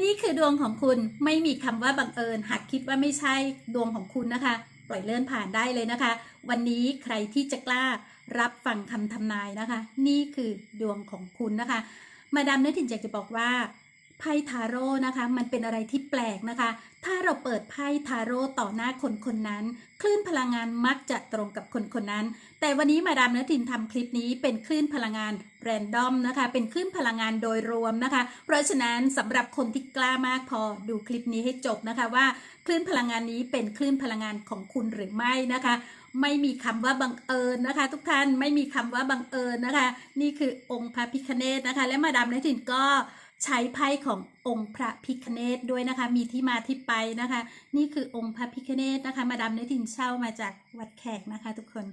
นี่คือดวงของคุณไม่มีคำว่าบังเอิญ หากคิดว่าไม่ใช่ดวงของคุณนะคะ ปล่อยเลื่อนผ่านได้เลยนะคะ วันนี้ใครที่จะกล้ารับฟังคำทำนายนะคะ นี่คือดวงของคุณนะคะ มาดามเนื้อถิ่นอยากจะบอกว่า ไพ่ทาโร่นะคะ มันเป็นอะไรที่แปลกนะคะ ถ้าเราเปิดไพ่ทาโร่ต่อหน้าคนคนนั้น คลื่นพลังงานมักจะตรงกับคนคนนั้น แต่วันนี้มาดามเนื้อถิ่นทำคลิปนี้เป็นคลื่นพลังงานแรนดอมนะคะ เป็นคลื่นพลังงานโดยรวมนะคะ เพราะฉะนั้นสำหรับคนที่กล้ามากพอดูคลิปนี้ให้จบนะคะว่าคลื่นพลังงานนี้เป็นคลื่นพลังงานของคุณหรือไม่นะคะไม่มีคำว่าบังเอิญนะคะ ทุกท่านไม่มีคำว่าบังเอิญนะคะ นี่คือองค์พระพิคเนตนะคะ และมาดามเนตินก็ ใช้ไพ่ขององค์พระพิคเนตด้วยนะคะ มีที่มาที่ไปนะคะ นี่คือองค์พระพิคเนตนะคะ มาดามเนตินเช่ามาจากวัดแขกนะคะ ทุกคน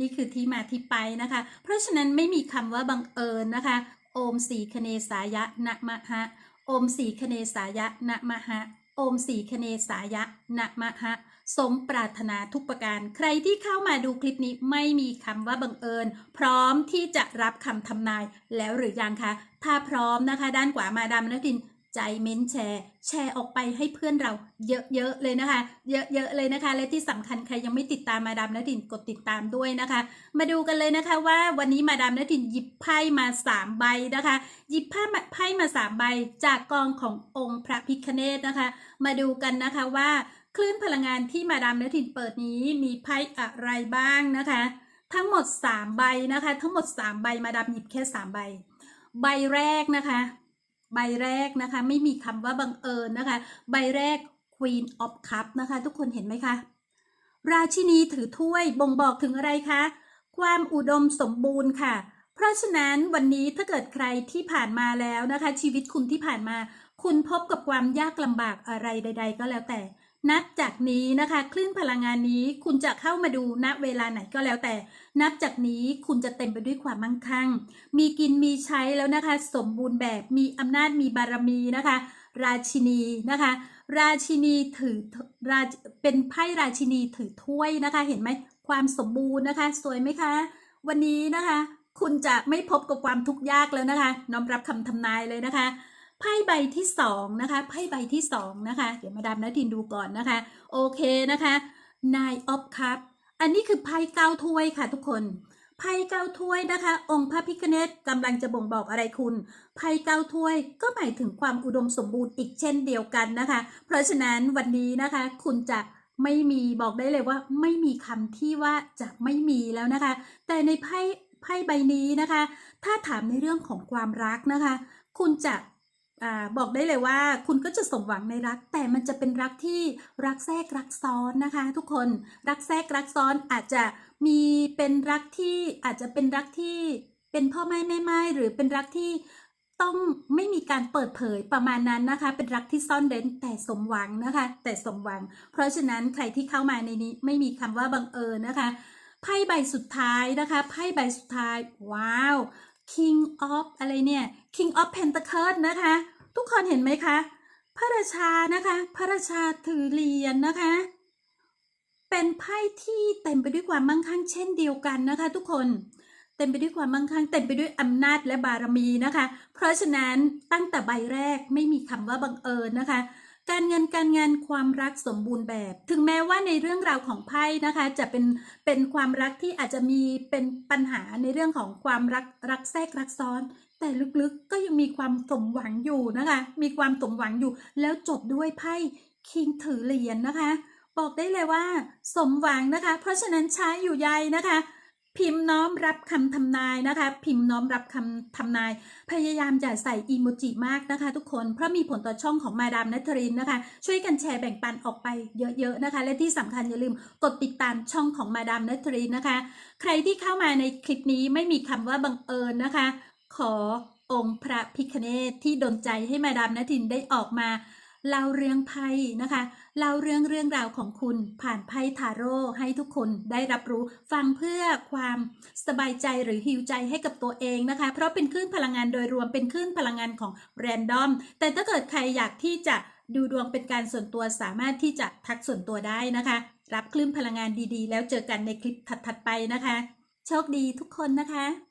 นี่คือที่มาที่ไปนะคะ เพราะฉะนั้นไม่มีคำว่าบังเอิญนะคะ โอมสีคเนสายะนะมะฮะ โอมสีคเนสายะนะมะฮะโอมสีคเนสายะนะมะฮะ สมปรารถนาทุกประการ ใครที่เข้ามาดูคลิปนี้ไม่มีคำว่าบังเอิญ พร้อมที่จะรับคำทำนายแล้วหรือยังคะ ถ้าพร้อมนะคะ ด้านขวามาดามนทินใจเม้นแชร์ แชร์ออกไปให้เพื่อนเราเยอะๆเลยนะคะ เยอะๆเลยนะคะ และที่สำคัญใครยังไม่ติดตามมาดามนทินกดติดตามด้วยนะคะ มาดูกันเลยนะคะว่าวันนี้มาดามนทินหยิบไพ่มาสามใบนะคะ หยิบไพ่มาไพ่มาสามใบจากกองขององค์พระพิคเนตนะคะ มาดูกันนะคะว่าคลื่นพลังงานที่มาดามเนทินเปิดนี้มีไพ่อะไรบ้างนะคะ ทั้งหมด3ใบนะคะ ทั้งหมด3ใบมาดามหยิบแค่3ใบ ใบแรกนะคะ ใบแรกนะคะ ไม่มีคำว่าบังเอิญนะคะ ใบแรก Queen of Cup นะคะ ทุกคนเห็นไหมคะ ราชินีถือถ้วยบ่งบอกถึงอะไรคะ ความอุดมสมบูรณ์ค่ะ เพราะฉะนั้นวันนี้ถ้าเกิดใครที่ผ่านมาแล้วนะคะ ชีวิตคุณที่ผ่านมา คุณพบกับความยากลำบากอะไรใด ๆ ก็แล้วแต่ นับจากนี้นะคะคลื่นพลังงานนี้คุณจะเข้ามาดูณเวลาไหนก็แล้วแต่ นับจากนี้คุณจะเต็มไปด้วยความมั่งคั่ง มีกินมีใช้แล้วนะคะ สมบูรณ์แบบมีอำนาจมีบารมีนะคะ ราชินีนะคะ ราชินีถือราเป็นไพ่ราชินีถือถ้วยนะคะ เห็นไหมความสมบูรณ์นะคะ สวยไหมคะ วันนี้นะคะ คุณจะไม่พบกับความทุกข์ยากแล้วนะคะน้อมรับคำทำนายเลยนะคะ ไพ่ใบที่สองนะคะไพ่ใบที่สองนะคะเดี๋ยวมาดามนาทินดูก่อนนะคะ โอเคนะคะ Nine of Cup อันนี้คือไพ่เก้าถ้วยค่ะทุกคนไพ่เก้าถ้วยนะคะ องค์พระพิฆเนศกำลังจะบ่งบอกอะไรคุณไพ่เก้าถ้วยก็หมายถึงความอุดมสมบูรณ์อีกเช่นเดียวกันนะคะ เพราะฉะนั้นวันนี้นะคะ คุณจะไม่มีบอกได้เลยว่า ไม่มีคำที่ว่าจะไม่มีแล้วนะคะ แต่ในไพ่ไพ่ใบนี้นะคะ ถ้าถามในเรื่องของความรักนะคะ คุณจะ อบอกได้เลยว่าคุณก็จะสมหวังในรัก แต่มันจะเป็นรักที่รักแทรกรักซ้อนนะคะ ทุกคนรักแทรกรักซ้อนอาจจะมีเป็นรักที่อาจจะเป็นรักที่เป็นพ่อไม้แม่ไม้หรือเป็นรักที่ต้องไม่มีการเปิดเผยประมาณนั้นนะคะ เป็นรักที่ซ่อนเร้นแต่สมหวังนะคะ แต่สมหวัง เพราะฉะนั้นใครที่เข้ามาในนี้ไม่มีคำว่าบังเอิญนะคะไพ่ใบสุดท้ายนะคะไพ่ใบสุดท้าย ว้าว King of อะไรเนี่ย King of Pentacles นะคะ ทุกคนเห็นไหมคะ พระราชานะคะ พระราชาถือเหรียญนะคะ เป็นไพ่ที่เต็มไปด้วยความมั่งคั่งเช่นเดียวกันนะคะ ทุกคนเต็มไปด้วยความมั่งคั่งเต็มไปด้วยอำนาจและบารมีนะคะ เพราะฉะนั้นตั้งแต่ใบแรกไม่มีคำว่าบังเอิญนะคะ การเงินการงานความรักสมบูรณ์แบบ ถึงแม้ว่าในเรื่องราวของไพ่นะคะ จะเป็นเป็นความรักที่อาจจะมีเป็นปัญหาในเรื่องของความรักรักแทรกรักซ้อน แต่ลึกๆก็ยังมีความสมหวังอยู่นะคะ มีความสมหวังอยู่ แล้วจบด้วยไพ่คิงถือเหรียญนะคะ บอกได้เลยว่า สมหวังนะคะ เพราะฉะนั้นใช้อยู่ใยนะคะ พิมพ์น้อมรับคำทำนายนะคะ พิมพ์น้อมรับคำทำนาย พยายามอย่าใส่อีโมจิมากนะคะ ทุกคนเพราะมีผลต่อช่องของมาดามนัทรินนะคะ ช่วยกันแชร์แบ่งปันออกไปเยอะๆนะคะ และที่สำคัญอย่าลืมกดติดตามช่องของมาดามนัทรินนะคะ ใครที่เข้ามาในคลิปนี้ไม่มีคำว่าบังเอิญนะคะ ขอองค์พระพิคเนตที่ดลใจให้มาดามนัทินได้ออกมา เล่าเรื่องไพ่นะคะเล่าเรื่องเรื่องราวของคุณผ่านไพ่ทาโร่ให้ทุกคนได้รับรู้ฟังเพื่อความสบายใจหรือฮิวใจให้กับตัวเองนะคะ เพราะเป็นคลื่นพลังงานโดยรวมเป็นคลื่นพลังงานของแรนดอม แต่ถ้าเกิดใครอยากที่จะดูดวงเป็นการส่วนตัวสามารถที่จะทักส่วนตัวได้นะคะ รับคลื่นพลังงานดีๆ แล้วเจอกันในคลิปถัดๆไปนะคะ โชคดีทุกคนนะคะ